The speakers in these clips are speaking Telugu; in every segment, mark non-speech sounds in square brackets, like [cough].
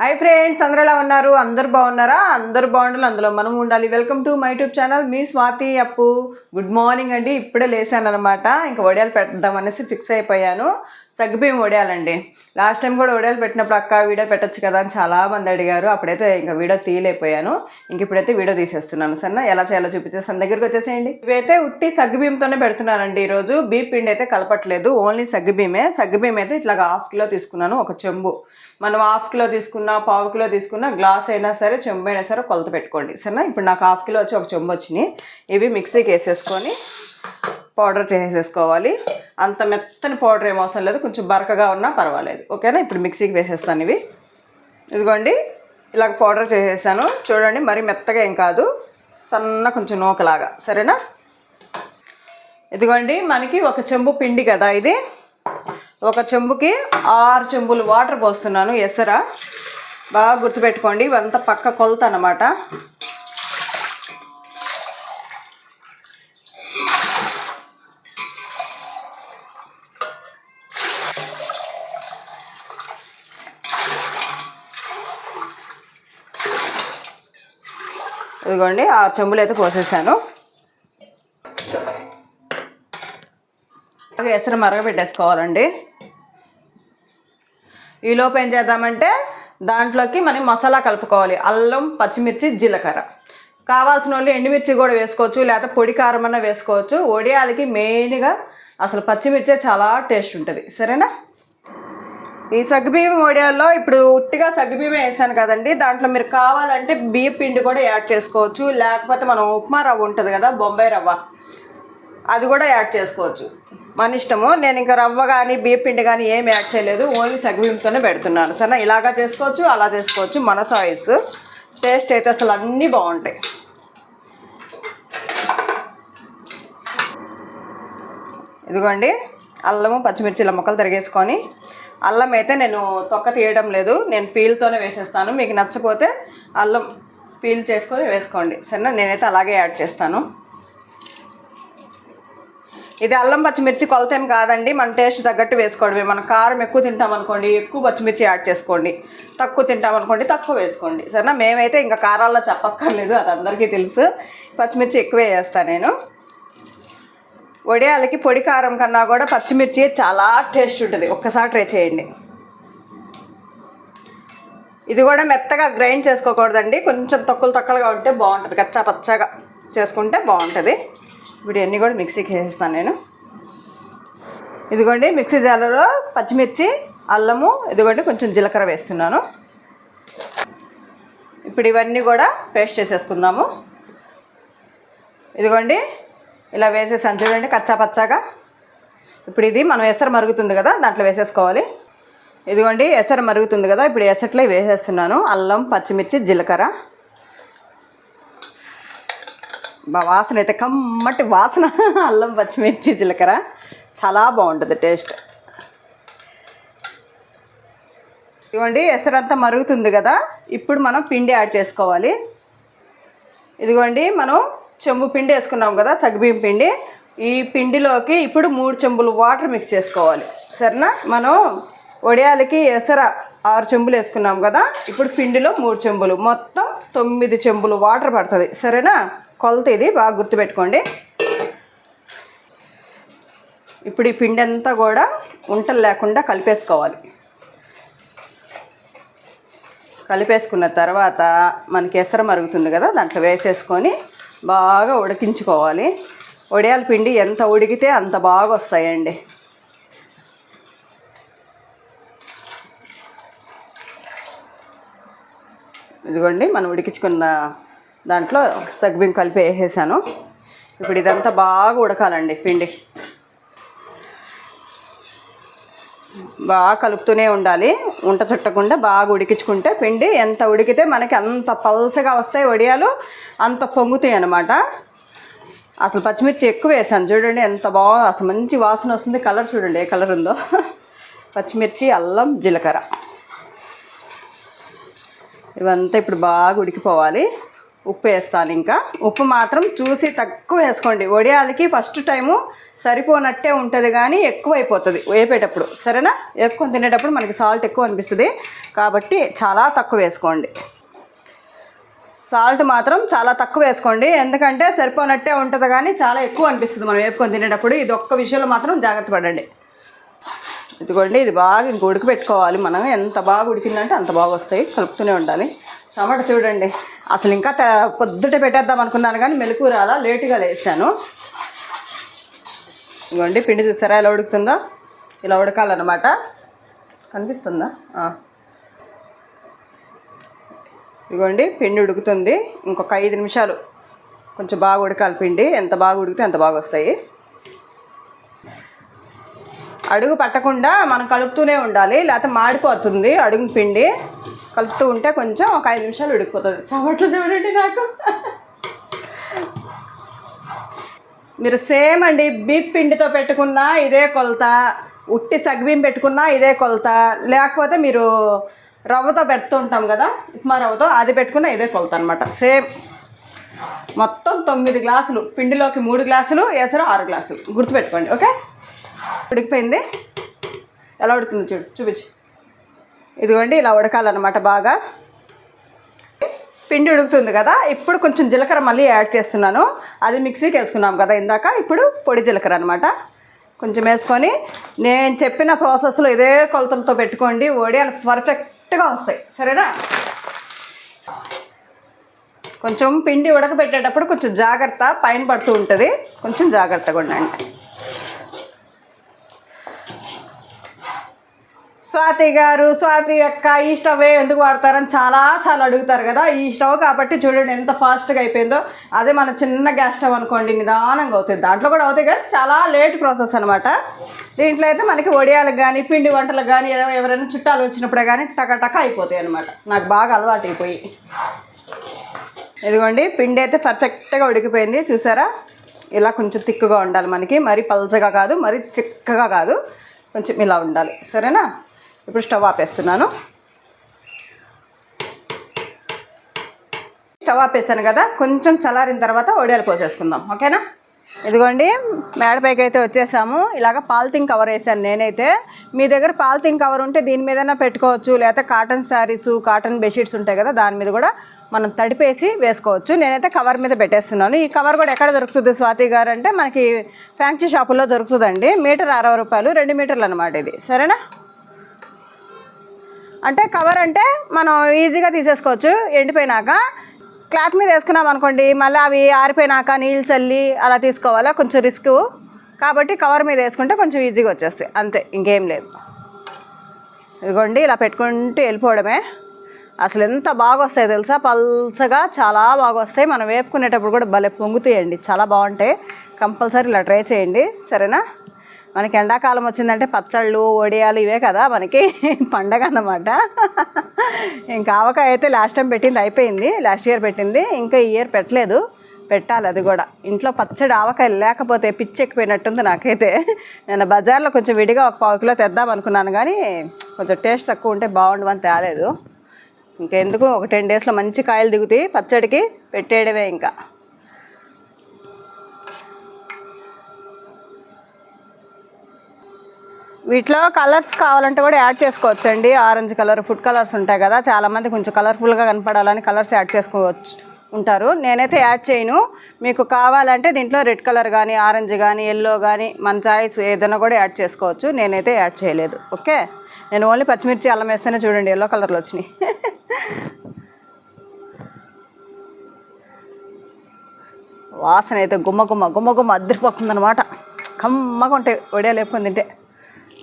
హై ఫ్రెండ్స్ అందరూ ఎలా ఉన్నారు? అందరు బాగున్నారా? అందరు బాగుండాలి అందులో మనం ఉండాలి. Welcome to my YouTube channel me Swathi Appu. Good morning అండి. ఇప్పుడే లేసాను అనమాట ఇంకా వడియాలు పెడదాం అనేసి ఫిక్స్ అయిపోయాను. సగ్గుబియ్యం వడియాలండి. లాస్ట్ టైం కూడా వడియాలు పెట్టినప్పుడు అక్క వీడియో పెట్టచ్చు కదా అని చాలా మంది అడిగారు. అప్పుడైతే ఇంకా వీడియో తీయలేకపోయాను. ఇంక ఇప్పుడైతే వీడియో తీసేస్తున్నాను. సన్న ఎలా చేయాలో చూపించేస్తాను దగ్గరికి వచ్చేసేయండి. ఇవైతే ఉట్టి సగ్గుబియ్యంతోనే పెడుతున్నానండి ఈరోజు. బీ పిండి అయితే కలపట్లేదు. ఓన్లీ సగ్గుబియ్యమే. సగ్గుబియ్యం అయితే ఇట్లా హాఫ్ కిలో తీసుకున్నాను ఒక చెంబు. మనం హాఫ్ కిలో తీసుకున్నా పావు కిలో తీసుకున్నా గ్లాస్ అయినా సరే చెంబు అయినా సరే కొలత పెట్టుకోండి. సరేనా? ఇప్పుడు నాకు హాఫ్ కిలో వచ్చి ఒక చెంబు వచ్చినాయి. ఇవి మిక్సీకి వేసేసుకొని పౌడర్ చేసేసుకోవాలి. అంత మెత్తని పౌడర్ ఏం అవసరం లేదు. కొంచెం బరకగా ఉన్నా పర్వాలేదు. ఓకేనా? ఇప్పుడు మిక్సీకి వేసేస్తాను ఇవి. ఇదిగోండి ఇలాగ పౌడర్ చేసేసాను. చూడండి మరీ మెత్తగా ఏం కాదు. సన్న కొంచెం నూకలాగా. సరేనా? ఇదిగోండి మనకి ఒక చెంబు పిండి కదా ఇది. ఒక చెంబుకి ఆరు చెంబులు వాటర్ పోస్తున్నాను ఎసర. బాగా గుర్తుపెట్టుకోండి ఇవంతా పక్క కొలత అనమాట ఇదిగోండి ఆ చెంబులు అయితే పోసేసాను. బాగా ఎసరు మరగబెట్టేసుకోవాలండి. ఈలోపు ఏం చేద్దామంటే దాంట్లోకి మనం మసాలా కలుపుకోవాలి. అల్లం పచ్చిమిర్చి జీలకర్ర. కావాల్సిన వాళ్ళు ఎండుమిర్చి కూడా వేసుకోవచ్చు లేకపోతే పొడి కారం అన్న వేసుకోవచ్చు. ఒడియాలకి మెయిన్గా అసలు పచ్చిమిర్చే చాలా టేస్ట్ ఉంటుంది. సరేనా? ఈ సగ్గుబియ్యం వడియాల్లో ఇప్పుడు ఉట్టిగా సగ్గుబియ్యం వేసాను కదండి. దాంట్లో మీరు కావాలంటే బియ్య పిండి కూడా యాడ్ చేసుకోవచ్చు. లేకపోతే మనం ఉప్మా రవ్వ ఉంటుంది కదా బొంబాయి రవ్వ. అది కూడా యాడ్ చేసుకోవచ్చు. మన ఇష్టము. నేను ఇంకా రవ్వ కానీ బియ్య పిండి కానీ ఏం యాడ్ చేయలేదు. ఓన్లీ సగ్గుబియ్యంతోనే పెడుతున్నాను. సరే ఇలాగా చేసుకోవచ్చు అలా చేసుకోవచ్చు. మన చాయిస్. టేస్ట్ అయితే అసలు అన్నీ బాగుంటాయి. ఇదిగోండి. అల్లము పచ్చిమిర్చి ఇలా ముక్కలు తిరిగేసుకొని అల్లం అయితే నేను తొక్క తీయడం లేదు. నేను పీల్తోనే వేసేస్తాను. మీకు నచ్చపోతే అల్లం పీల్ చేసుకొని వేసుకోండి. సరేనా? నేనైతే అలాగే యాడ్ చేస్తాను. ఇది అల్లం పచ్చిమిర్చి కొలత ఏం కాదండి. మన టేస్ట్ తగ్గట్టు వేసుకోవడమే. మనం కారం ఎక్కువ తింటామనుకోండి ఎక్కువ పచ్చిమిర్చి యాడ్ చేసుకోండి. తక్కువ తింటామనుకోండి తక్కువ వేసుకోండి. సరేనా? మేమైతే ఇంకా కారాల్లో చెప్పక్కర్లేదు. అది అందరికీ తెలుసు. పచ్చిమిర్చి ఎక్కువే వేస్తాను నేను. వడియాలకి పొడి కారం కన్నా కూడా పచ్చిమిర్చి చాలా టేస్ట్ ఉంటుంది. ఒక్కసారి ట్రై చేయండి. ఇది కూడా మెత్తగా గ్రైండ్ చేసుకోకూడదండి. కొంచెం తొక్కలు తొక్కలుగా ఉంటే బాగుంటుంది. కచ్చా పచ్చగా చేసుకుంటే బాగుంటుంది. ఇప్పుడు ఇవన్నీ కూడా మిక్సీకి వేసేస్తాను నేను. ఇదిగోండి మిక్సీ జాలలో పచ్చిమిర్చి అల్లము ఇదిగోండి కొంచెం జీలకర్ర వేస్తున్నాను. ఇప్పుడు ఇవన్నీ కూడా పేస్ట్ చేసేసుకుందాము. ఇదిగోండి ఇలా వేసేసాను చూడండి కచ్చా పచ్చాగా. ఇప్పుడు ఇది మనం ఎసరు మరుగుతుంది కదా దాంట్లో వేసేసుకోవాలి. ఇదిగోండి ఎసరు మరుగుతుంది కదా ఇప్పుడు ఎసట్లో వేసేస్తున్నాను. అల్లం పచ్చిమిర్చి జీలకర్ర. వాసన అయితే కమ్మటి వాసన. అల్లం పచ్చిమిర్చి జీలకర్ర. చాలా బాగుంటుంది టేస్ట్. ఇదిగోండి ఎసరంతా మరుగుతుంది కదా ఇప్పుడు మనం పిండి యాడ్ చేసుకోవాలి. ఇదిగోండి మనం చెంబు పిండి వేసుకున్నాం కదా సగ్బియ్యం పిండి. ఈ పిండిలోకి ఇప్పుడు మూడు చెంబులు వాటర్ మిక్స్ చేసుకోవాలి. సరేనా? మనం వడియాలకి ఎసర ఆరు చెంబులు వేసుకున్నాం కదా ఇప్పుడు పిండిలో మూడు చెంబులు. మొత్తం తొమ్మిది చెంబులు వాటర్ పడుతుంది. సరేనా? కొలత ఇది బాగా గుర్తుపెట్టుకోండి. ఇప్పుడు ఈ పిండి అంతా కూడా ఉంటలు లేకుండా కలిపేసుకోవాలి. కలిపేసుకున్న తర్వాత మనకి ఎసర మరుగుతుంది కదా దాంట్లో వేసేసుకొని బాగా ఉడికించుకోవాలి. వడియాల పిండి ఎంత ఉడికితే అంత బాగా వస్తాయండి. ఇదిగోండి మనం ఉడికించుకున్న దాంట్లో సగ్బిం కలిపి వేసేసాను. ఇప్పుడు ఇదంతా బాగా ఉడకాలండి పిండి. బాగా కలుపుతూనే ఉండాలి. ఉంట చుట్టకుండా బాగా ఉడికించుకుంటే పిండి ఎంత ఉడికితే మనకి అంత పల్చగా వస్తాయి వడియాలు అంత పొంగుతాయి అన్నమాట. అసలు పచ్చిమిర్చి ఎక్కువ వేసాను. చూడండి ఎంత బాగా అసలు మంచి వాసన వస్తుంది. కలర్ చూడండి ఏ కలర్ ఉందో. పచ్చిమిర్చి అల్లం జీలకర్ర. ఇవంతా ఇప్పుడు బాగా ఉడికిపోవాలి. ఉప్పు వేస్తాను ఇంకా. ఉప్పు మాత్రం చూసి తక్కువ వేసుకోండి. వడియాలకి ఫస్ట్ టైము సరిపోనట్టే ఉంటుంది కానీ ఎక్కువ అయిపోతుంది వేపేటప్పుడు. సరేనా? ఎక్కువ తినేటప్పుడు మనకి సాల్ట్ ఎక్కువ అనిపిస్తుంది. కాబట్టి చాలా తక్కువ వేసుకోండి. సాల్ట్ మాత్రం చాలా తక్కువ వేసుకోండి. ఎందుకంటే సరిపోనట్టే ఉంటుంది కానీ చాలా ఎక్కువ అనిపిస్తుంది మనం వేపుకొని తినేటప్పుడు. ఇది ఒక్క విషయంలో మాత్రం జాగ్రత్త పడండి. ఇదిగోండి ఇది బాగా ఇంక ఉడకబెట్టుకోవాలి మనం. ఎంత బాగా ఉడికిందంటే అంత బాగా వస్తాయి. కలుపుతూనే ఉండాలి. టమాటా చూడండి. అసలు ఇంకా పొద్దుట పెట్టేద్దాం అనుకున్నాను కానీ మెలకు రాలా లేటుగా లేసాను ఇదిగోండి పిండి చూసారా? ఎలా ఉడుకుతుందో? ఇలా ఉడకాలన్నమాట. కనిపిస్తుందా? ఆ. ఇదిగోండి పిండి ఉడుకుతుంది. ఇంకొక ఐదు నిమిషాలు. కొంచెం బాగా ఉడకాలి పిండి. ఎంత బాగా ఉడికితే అంత బాగా వస్తాయి. అడుగు పట్టకుండా మనం కలుపుతూనే ఉండాలి. లేకపోతే మాడిపోతుంది అడుగు పిండి. కలుపుతూ ఉంటే కొంచెం ఒక ఐదు నిమిషాలు ఉడికిపోతుంది చవట్లు చూడండి నాకు. మీరు సేమ్ అండి బీప్ పిండితో పెట్టుకున్నా ఇదే కొలత ఉట్టి సగ్బీం పెట్టుకున్నా ఇదే కొలత లేకపోతే మీరు రవ్వతో పెడుతూ ఉంటాం కదా ఉప్మా రవ్వతో అది పెట్టుకున్నా ఇదే కొలత అనమాట సేమ్ మొత్తం తొమ్మిది గ్లాసులు పిండిలోకి మూడు గ్లాసులు వేసారు ఆరు గ్లాసులు. గుర్తుపెట్టుకోండి ఓకే? ఉడికిపోయింది? ఎలా ఉడుతుంది చూడు చూపించు. ఇదిగోండి ఇలా ఉడకాలన్నమాట బాగా. పిండి ఉడుకుతుంది కదా ఇప్పుడు కొంచెం జీలకర్ర మళ్ళీ యాడ్ చేస్తున్నాను. అది మిక్సీకి వేసుకున్నాం కదా ఇందాక ఇప్పుడు పొడి జీలకర్ర అనమాట కొంచెం వేసుకొని నేను చెప్పిన ప్రాసెస్లో ఇదే కొలతలతో పెట్టుకోండి వడియాలు పర్ఫెక్ట్గా వస్తాయి. సరేనా? కొంచెం పిండి ఉడకబెట్టేటప్పుడు కొంచెం జాగ్రత్త పైన పడుతూ ఉంటుంది. కొంచెం జాగ్రత్తగా ఉండండి. స్వాతి గారు స్వాతి అక్క ఈ స్టవ్ ఎందుకు వాడతారని చాలాసార్లు అడుగుతారు కదా. ఈ స్టవ్ కాబట్టి చూడండి ఎంత ఫాస్ట్గా అయిపోయిందో. అదే మన చిన్న గ్యాస్ స్టవ్ అనుకోండి నిదానంగా అవుతుంది. దాంట్లో కూడా అవుతాయి కానీ చాలా లేట్ ప్రాసెస్ అనమాట దీంట్లో అయితే మనకి వడియాలకు కానీ పిండి వంటలకు కానీ ఏదో ఎవరైనా చుట్టాలు వచ్చినప్పుడే కానీ టకటక అయిపోతాయి అనమాట నాకు బాగా అలవాటు అయిపోయి ఇదిగోండి పిండి అయితే పర్ఫెక్ట్గా ఉడికిపోయింది. చూసారా? ఇలా కొంచెం తిక్కుగా ఉండాలి మనకి. మరీ పల్చగా కాదు మరీ చిక్కగా కాదు. కొంచెం ఇలా ఉండాలి. సరేనా? ఇప్పుడు స్టవ్ ఆపేస్తున్నాను. స్టవ్ ఆపేసాను కదా కొంచెం చల్లారిన తర్వాత ఒడియాలు పోసేసుకుందాం ఓకేనా? ఇదిగోండి మేడపైకి అయితే వచ్చేసాము. ఇలాగ పాలిథిన్ కవర్ వేసాను నేనైతే. మీ దగ్గర పాలిథిన్ కవర్ ఉంటే దీని మీదైనా పెట్టుకోవచ్చు లేకపోతే కాటన్ శారీస్ కాటన్ బెడ్షీట్స్ ఉంటాయి కదా దాని మీద కూడా మనం తడిపేసి వేసుకోవచ్చు. నేనైతే కవర్ మీద పెట్టేస్తున్నాను. ఈ కవర్ కూడా ఎక్కడ దొరుకుతుంది స్వాతి గారు అంటే మనకి ఫ్యాన్సీ షాపుల్లో దొరుకుతుందండి. మీటర్ అరవై రూపాయలు రెండు మీటర్లు అనమాట ఇది. సరేనా? అంటే కవర్ అంటే మనం ఈజీగా తీసేసుకోవచ్చు. ఎండిపోయినాక క్లాత్ మీద వేసుకున్నాం అనుకోండి మళ్ళీ అవి ఆరిపోయినాక నీళ్ళు చల్లి అలా తీసుకోవాలా? కొంచెం రిస్క్ కాబట్టి కవర్ మీద వేసుకుంటే కొంచెం ఈజీగా వచ్చేస్తాయి. అంతే ఇంకేం లేదు. ఇదిగోండి ఇలా పెట్టుకుంటూ వెళ్ళిపోవడమే. అసలు ఎంత బాగా వస్తాయి తెలుసా? పల్చగా చాలా బాగా వస్తాయి. మనం వేపుకునేటప్పుడు కూడా భలే పొంగుతాయండి చాలా బాగుంటాయి. కంపల్సరీ ఇలా ట్రై చేయండి. సరేనా? మనకి ఎండాకాలం వచ్చిందంటే పచ్చళ్ళు వడియాలు ఇవే కదా మనకి [laughs] పండగ అన్నమాట. ఇంకా ఆవకాయ అయితే లాస్ట్ టైం పెట్టింది అయిపోయింది. లాస్ట్ ఇయర్ పెట్టింది. ఇంకా ఈ ఇయర్ పెట్టలేదు. పెట్టాలి అది కూడా. ఇంట్లో పచ్చడి ఆవకాయ లేకపోతే పిచ్చి ఎక్కిపోయినట్టుంది నాకైతే. నేను బజార్లో కొంచెం విడిగా ఒక పావు కిలో తెద్దాం అనుకున్నాను కానీ కొంచెం టేస్ట్ తక్కువ ఉంటే బాగుండవని తేలేదు. ఇంకెందుకు? ఒక టెన్ డేస్లో మంచి కాయలు దిగుతాయి పచ్చడికి. పెట్టేయడమే ఇంకా. వీటిలో కలర్స్ కావాలంటే కూడా యాడ్ చేసుకోవచ్చండి. ఆరెంజ్ కలర్ ఫుడ్ కలర్స్ ఉంటాయి కదా. చాలామంది కొంచెం కలర్ఫుల్గా కనపడాలని కలర్స్ యాడ్ చేసుకోవచ్చు ఉంటారు. నేనైతే యాడ్ చేయను. మీకు కావాలంటే దీంట్లో రెడ్ కలర్ కానీ ఆరెంజ్ కానీ ఎల్లో కానీ మన చాయిస్ ఏదైనా కూడా యాడ్ చేసుకోవచ్చు. నేనైతే యాడ్ చేయలేదు. ఓకే? నేను ఓన్లీ పచ్చిమిర్చి అల్లం వేస్తేనే చూడండి ఎల్లో కలర్లో వచ్చినాయి. [laughs] వాసన అయితే గుమ్మ గుమ్మ గుమ్మ గుమ్మ అద్దరిపోతుంది అనమాట కమ్మగా ఉంటాయి. వడియాలు వేపుకొని తింటే.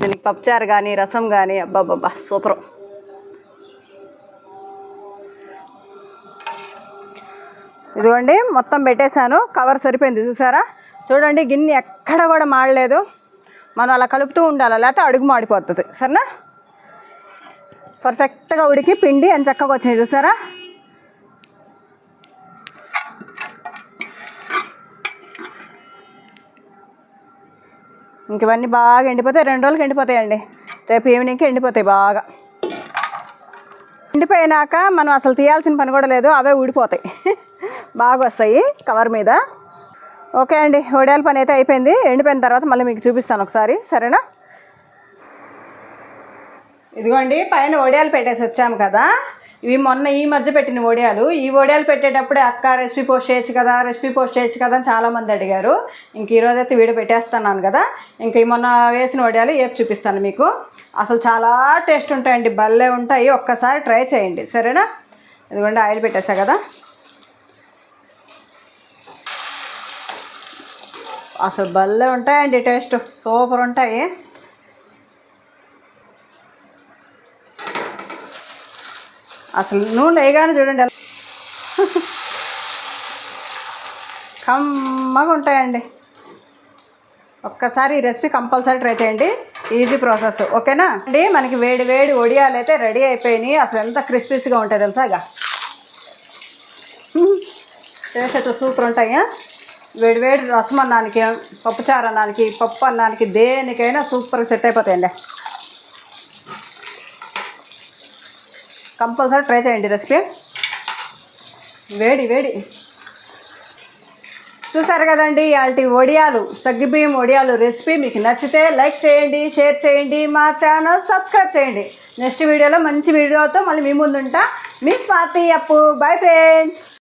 దీనికి పప్పుచారు కానీ రసం కానీ అబ్బాబ్బా సూపర్. ఇదిగోండి మొత్తం పెట్టేశాను. కవర్ సరిపోయింది చూసారా? చూడండి గిన్నె ఎక్కడ కూడా మాడలేదు. మనం అలా కలుపుతూ ఉండాలి? లేకపోతే అడుగు మాడిపోతుంది. సరేనా? పర్ఫెక్ట్గా ఉడికి పిండి అని చక్కగా వచ్చినాయి చూసారా? ఇంక ఇవన్నీ బాగా ఎండిపోతాయి. రెండు రోజులకి ఎండిపోతాయండి. రేపు ఈవినింగ్కి ఎండిపోతాయి బాగా. ఎండిపోయినాక మనం అసలు తీయాల్సిన పని కూడా లేదు. అవే ఊడిపోతాయి. [laughs] బాగా వస్తాయి కవర్ మీద. ఓకే అండి. వడియాల పని అయితే అయిపోయింది. ఎండిపోయిన తర్వాత మళ్ళీ మీకు చూపిస్తాను ఒకసారి. సరేనా? ఇదిగోండి పైన వడియాలు పెట్టేసి వచ్చాము కదా. ఇవి మొన్న ఈ మధ్య పెట్టిన వడియాలు ఈ వడియాలు పెట్టేటప్పుడే అక్క రెసిపీ పోస్ట్ చేయొచ్చు కదా రెసిపీ పోస్ట్ చేయొచ్చు కదా అని చాలామంది అడిగారు. ఇంక ఈరోజు అయితే వీడియో పెట్టేస్తున్నాను కదా. ఇంక ఈ మొన్న వేసిన వడియాలు ఏపు చూపిస్తాను మీకు. అసలు చాలా టేస్ట్ ఉంటాయండి భలే ఉంటాయి. ఒక్కసారి ట్రై చేయండి. సరేనా? ఇదిగోండి ఆయిల్ పెట్టేసా కదా. అసలు భలే ఉంటాయండి టేస్ట్. సూపర్ ఉంటాయి. అసలు నూనె వేయగానే చూడండి కమ్మగా ఉంటాయండి. ఒక్కసారి ఈ రెసిపీ కంపల్సరీ ట్రై చేయండి. ఈజీ ప్రాసెస్ ఓకేనా? అండి మనకి వేడి వేడి ఒడియాలు అయితే రెడీ అయిపోయినాయి. అసలు ఎంత క్రిస్పీస్గా ఉంటాయి తెలుసా ఇక? టేస్ట్ అయితే సూపర్ ఉంటాయా వేడి వేడి రసం అన్నానికి పప్పుచారు అన్నానికి పప్పు అన్నానికి దేనికైనా సూపర్గా సెట్ అయిపోతాయండి. కంపల్సరీ ట్రై చేయండి రెసిపీ. వేడి వేడి. చూసారు కదండి వాటి వడియాలు సగ్గిబియ్యం వడియాలు రెసిపీ మీకు నచ్చితే లైక్ చేయండి షేర్ చేయండి మా ఛానల్ సబ్స్క్రైబ్ చేయండి. నెక్స్ట్ వీడియోలో మంచి వీడియోతో మళ్ళీ మీ ముందుంటా. మీ స్వాతి అప్పు. Bye friends.